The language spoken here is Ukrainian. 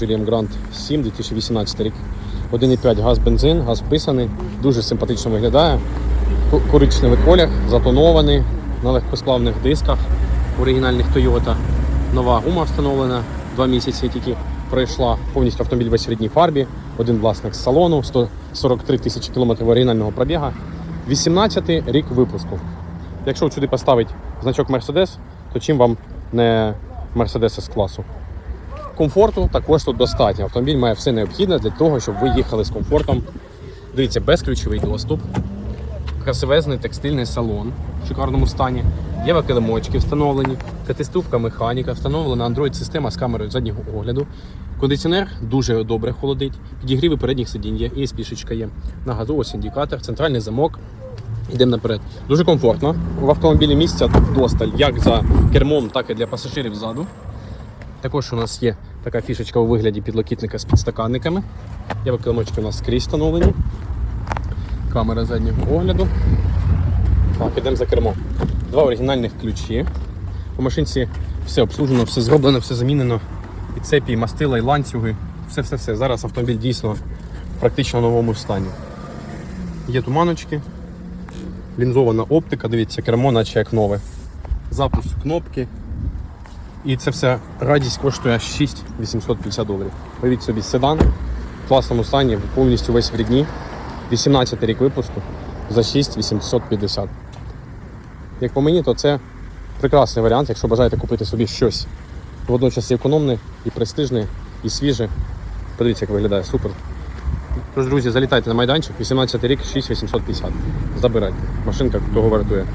GLM Grand 7 2018 рік. 1,5 газ бензин, газ вписаний, дуже симпатично виглядає. Коричневий колір, затонований на легкосплавних дисках оригінальних Toyota. Нова гума встановлена, два місяці тільки пройшла повністю автомобіль в рідній фарбі, один власник з салону, 143 тисячі кілометрів оригінального пробіга. 18 рік випуску. Якщо сюди поставити значок Mercedes, то чим вам не Mercedes з класу? Комфорту також тут достатньо. Автомобіль має все необхідне для того, щоб ви їхали з комфортом. Дивіться, безключовий доступ, красивезний текстильний салон в шикарному стані. Є килимочки встановлені, катистувка механіка, встановлена Android-система з камерою заднього огляду. Кондиціонер дуже добре холодить, підігріви передніх сидінь є, і спішечка є. На газу ось індикатор, центральний замок. Йдемо наперед. Дуже комфортно. В автомобілі місця досталь як за кермом, так і для пасажирів ззаду. Також у нас є така фішечка у вигляді підлокітника з підстаканниками. Є килимочки у нас скрізь встановлені. Камера заднього огляду. Так, ідемо за кермо. Два оригінальних ключі. По машинці все обслужено, все зроблено, все замінено. І цепі, і мастила, і ланцюги. Все-все-все. Зараз автомобіль дійсно практично в новому стані. Є туманочки, лінзована оптика, дивіться, кермо, наче як нове. Запуск кнопки. І це все радість коштує аж 6850 доларів. Уявіть собі седан в класному стані, повністю весь в рідні. 18 рік випуску за 6850. Як по мені, то це прекрасний варіант, якщо бажаєте купити собі щось водночас і економне, і престижне, і свіже. Подивіться, як виглядає супер. Тож, друзі, залітайте на майданчик, 18 рік, 6850. Забирайте. Машинка того вартує.